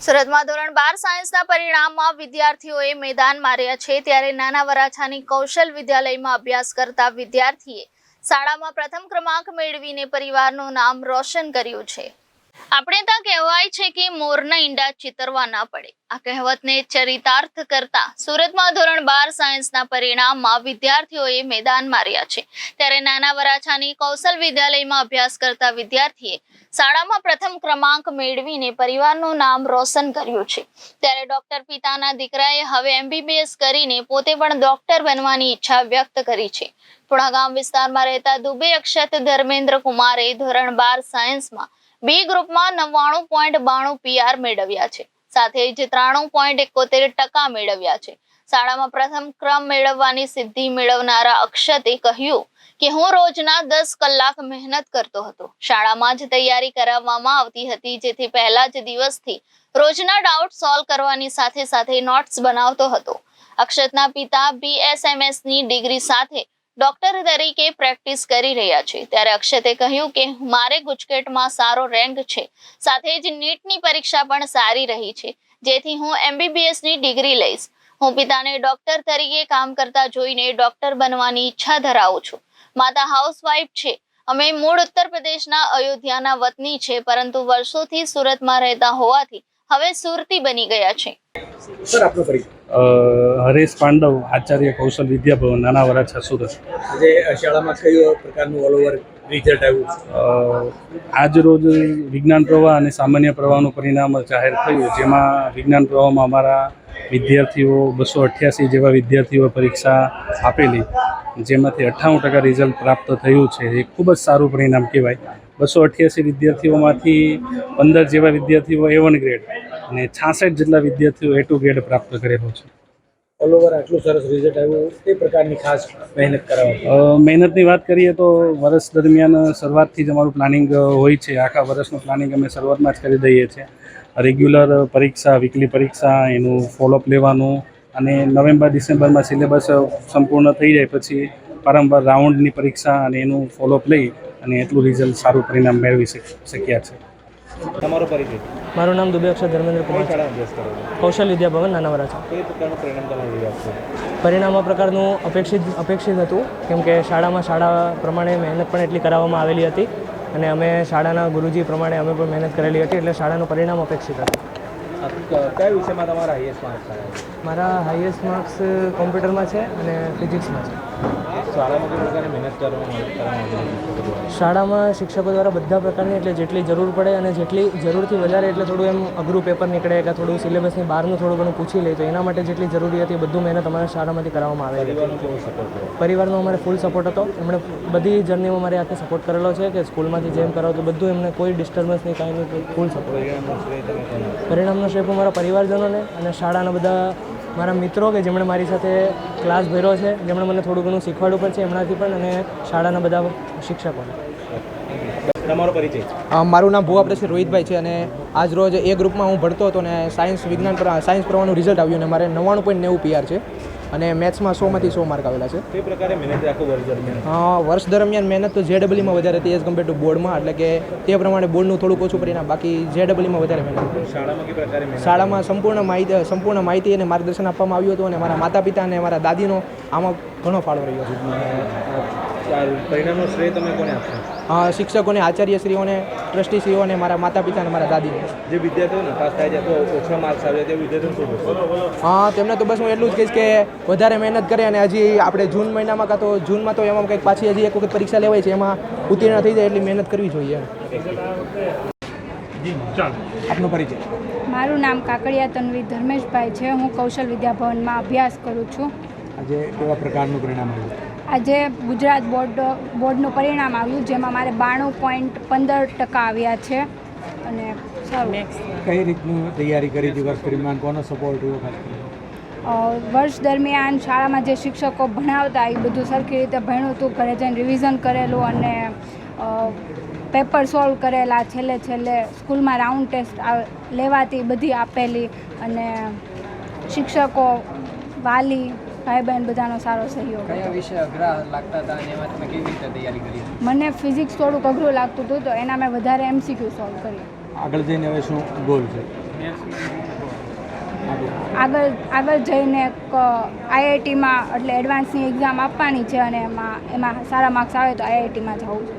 સુરતમાં ધોરણ બાર સાયન્સના પરિણામમાં વિદ્યાર્થીઓએ મેદાન માર્યા છે ત્યારે નાના વરાછાની કૌશલ વિદ્યાલયમાં અભ્યાસ કરતા વિદ્યાર્થીએ શાળામાં પ્રથમ ક્રમાંક મેળવીને પરિવારનું નામ રોશન કર્યું છે. આપણે ત્યાં કહેવાય છે કે મોરના ઈંડા ચિતરવા ના પડે. આ કહેવતને ચરિતાર્થ કરતા સુરતમાં ધોરણ બાર સાયન્સના પરિણામમાં વિદ્યાર્થીઓએ મેદાન માર્યા છે. ત્યારે નાના વરાછાની કૌશલ વિદ્યાલયમાં અભ્યાસ કરતા વિદ્યાર્થીએ શાળામાં પ્રથમ ક્રમાંક મેળવીને પરિવારનું નામ રોશન કર્યું છે. ત્યારે ડોક્ટર પિતાના દીકરાએ હવે એમબીબીએસ કરીને પોતે પણ ડોક્ટર બનવાની ઈચ્છા વ્યક્ત કરી છે. પુણા ગામ વિસ્તારમાં રહેતા દુબે અક્ષત ધર્મેન્દ્ર કુમારે ધોરણ બાર સાયન્સમાં બી ગ્રુપમાં નવ્વાણું પોઈન્ટ બાણું પીઆર મેળવ્યા છે. સાથે જ ત્રાણું પોઈન્ટ એકોતેર ટકા મેળવ્યા છે. શાળામાં પ્રથમ ક્રમ મેળવવાની સિદ્ધિ મેળવનારા અક્ષતે કહ્યું કે હું રોજના દસ કલાક મહેનત કરતો હતો. શાળામાં જ તૈયારી કરાવવામાં આવતી હતી, જેથી પહેલા જ દિવસથી રોજના ડાઉટ સોલ્વ કરવાની સાથે સાથે નોટ્સ બનાવતો હતો. અક્ષતના પિતા બીએસએમએસની ડિગ્રી સાથે ડોક્ટર તરીકે પ્રેક્ટિસ કરી રહ્યા છે. ત્યારે અક્ષતે કહ્યું કે, મારે ગુજકેટમાં સારો રેન્ક છે. સાથે જ નીટની પરીક્ષા પણ સારી રહી છે. જેથી હું એમબીબીએસની ડિગ્રી લઈશ. હું પિતાને ડોક્ટર તરીકે કામ કરતા જોઈને ડોક્ટર બનવાની ઈચ્છા ધરાવું છું. માતા હાઉસવાઈફ છે. અમે મૂળ ઉત્તર પ્રદેશના અયોધ્યાના વતની છે, પરંતુ વર્ષોથી સુરતમાં રહેતા હોવાથી હવે સુરતી બની ગયા છે. હરેશ પાંડવ આચાર્ય કૌશલ વિદ્યાભવન નાના વરાછા સુરત. આજે શાળામાં કયો પ્રકારનું ઓલઓવર રિઝલ્ટ આવ્યું આજ રોજ વિજ્ઞાન પ્રવાહ અને સામાન્ય પ્રવાહનું પરિણામ જાહેર થયું જેમાં વિજ્ઞાન પ્રવાહમાં અમારા વિદ્યાર્થીઓ બસો અઠ્યાસી જેવા વિદ્યાર્થીઓ પરીક્ષા આપેલી જેમાંથી અઠ્ઠાણું ટકા રિઝલ્ટ પ્રાપ્ત થયું છે. એ ખૂબ જ સારું પરિણામ કહેવાય. બસો અઠ્યાસી વિદ્યાર્થીઓમાંથી પંદર જેવા વિદ્યાર્થીઓ એ વન ગ્રેડ અને છાસઠ જેટલા વિદ્યાર્થીઓ એ ટુ ગ્રેડ પ્રાપ્ત કરેલો છે. ઓલ ઓવર આટલું સરસ રિઝલ્ટ આવ્યું. તે પ્રકારની ખાસ મહેનત કરાવવાની મહેનતની વાત કરીએ તો વર્ષ દરમિયાન શરૂઆતથી જ અમારું પ્લાનિંગ હોય છે. આખા વર્ષનું પ્લાનિંગ અમે શરૂઆતમાં જ કરી દઈએ છીએ. રેગ્યુલર પરીક્ષા વીકલી પરીક્ષા એનું ફોલોઅપ લેવાનું અને નવેમ્બર ડિસેમ્બરમાં સિલેબસ સંપૂર્ણ થઈ જાય પછી વારંવાર રાઉન્ડની પરીક્ષા અને એનું ફોલોઅપ લઈ અને એટલું રિઝલ્ટ સારું પરિણામ મેળવી શક્યા છે. તમારો પરિચય? મારું નામ દુબે અક્ષર ધર્મેન્દ્ર કુમાર કૌશલ વિદ્યાભવન નાના વરાછા કઈ પ્રકારનું પરિણામ તમારું રિઝલ્ટ છે? પરિણામ આ પ્રકારનું અપેક્ષિત અપેક્ષિત હતું કેમ કે શાળામાં શાળા પ્રમાણે મહેનત પણ એટલી કરાવવામાં આવેલી હતી અને અમે શાળાના ગુરુજી પ્રમાણે અમે પણ મહેનત કરેલી હતી એટલે શાળાનું પરિણામ અપેક્ષિત હતું. કયા વિષયમાં તમારા હાઈએસ્ટ માર્ક્સ મારા હાઈએસ્ટ માર્ક્સ કોમ્પ્યુટરમાં છે અને ફિઝિક્સમાં છે. શાળામાં શિક્ષકો દ્વારા બધા પ્રકારની એટલે જેટલી જરૂર પડે અને જેટલી જરૂરથી વધારે એટલે થોડું એમ અઘરું પેપર નીકળે કે થોડું સિલેબસની બહારનું થોડું ઘણું પૂછી લે તો એના માટે જેટલી જરૂરી હતી બધું મહેનત અમારા શાળામાંથી કરવામાં આવે પરિવારનો અમારે ફૂલ સપોર્ટ હતો. એમણે બધી જર્નીમાં મારે આખે સપોર્ટ કરેલો છે કે સ્કૂલમાંથી જેમ કરાવો તો બધું એમને કોઈ ડિસ્ટર્બન્સ નહીં કાંઈ નહીં ફૂલ સપોર્ટ પરિણામનો શ્રેય તમે કોને આપો? પરિણામનો શેપ હું મારા પરિવારજનોને અને શાળાના બધા મારા મિત્રો કે જેમણે મારી સાથે ક્લાસ ભર્યો છે જેમણે મને થોડું ઘણું શીખવાડ્યું પણ છે એમનાથી પણ અને શાળાના બધા શિક્ષકોને. તમારો પરિચય મારું નામ ભુવા પ્રસિદ્ધ રોહિતભાઈ છે અને આજ રોજ એ ગ્રુપમાં હું ભણતો હતો અને સાયન્સ વિજ્ઞાન પર સાયન્સ પ્રવાહનું રિઝલ્ટ આવ્યું અને મારે નવ્વાણું પોઈન્ટ નેવું પીઆર છે. અને મેથ્સમાં સોમાંથી સો માર્ક આવેલા છે. કઈ પ્રકારે મહેનત વર્ષ દરમિયાન? વર્ષ દરમિયાન મહેનત તો જેડબલીમાં વધારે હતી એઝ કમ્પેર ટુ બોર્ડમાં એટલે કે તે પ્રમાણે બોર્ડનું થોડુંક ઓછું પરિણામ બાકી જેડબલીમાં વધારે મહેનત શાળામાં પ્રકારે શાળામાં સંપૂર્ણ માહિતી સંપૂર્ણ માહિતી અને માર્ગદર્શન આપવામાં આવ્યું હતું અને મારા માતા પિતા અને મારા દાદીનો આમાં ઘણો ફાળો રહ્યો છે. આ પરિણામનો શ્રેય તમે કોને આપશો? હા શિક્ષકોને આચાર્યશ્રીઓને ટ્રસ્ટીશ્રીઓને મારા માતા પિતા અને મારા દાદીને. જે વિદ્યાર્થીઓ નપાસ થાય છે તો ઓછા માર્ક્સ આવે તે વિદ્યાર્થીઓને શું હા તેમને તો બસ હું એટલું જ કહીશ કે વધારે મહેનત કરે અને હજી આપણે જૂન મહિનામાં કાં તો જૂનમાં તો એમાં કંઈક પાછી હજી એક વખત પરીક્ષા લેવાય છે એમાં ઉત્તીર્ણ થઈ જાય એટલી મહેનત કરવી જોઈએ. આપનો પરિચય. મારું નામ કાકડિયા તન્વી ધર્મેશભાઈ છે. હું કૌશલ વિદ્યાભવનમાં અભ્યાસ કરું છું. આજે કેવા પ્રકારનું પરિણામ આવ્યું? આજે ગુજરાત બોર્ડ બોર્ડનું પરિણામ આવ્યું જેમાં મારે બાણું પોઈન્ટ પંદર ટકા આવ્યા છે. અને સારું. કઈ રીતનું તૈયારી કરી હતી વર્ષ દરમિયાન? કોનો સપોર્ટ રહ્યો વર્ષ દરમિયાન શાળામાં જે શિક્ષકો ભણાવતા એ બધું સરખી રીતે ભણ્યું હતું. ઘરે જઈને રિવિઝન કરેલું અને પેપર સોલ્વ કરેલા. છેલ્લે છેલ્લે સ્કૂલમાં રાઉન્ડ ટેસ્ટ લેવાતી બધી આપેલી. અને શિક્ષકો વાલી ભાઈ બહેન બધાનો સારો સહયોગ મને ફિઝિક્સ થોડુંક અઘરું લાગતું હતું તો એના મેં વધારે એમસીક્યુ સોલ્વ કર્યું આગળ જઈને હવે શું ગોલ છે? આગળ આગળ જઈને આઈઆઈટીમાં એટલે એડવાન્સની એક્ઝામ આપવાની છે અને એમાં એમાં સારા માર્ક્સ આવે તો આઈઆઈટીમાં જવું છે.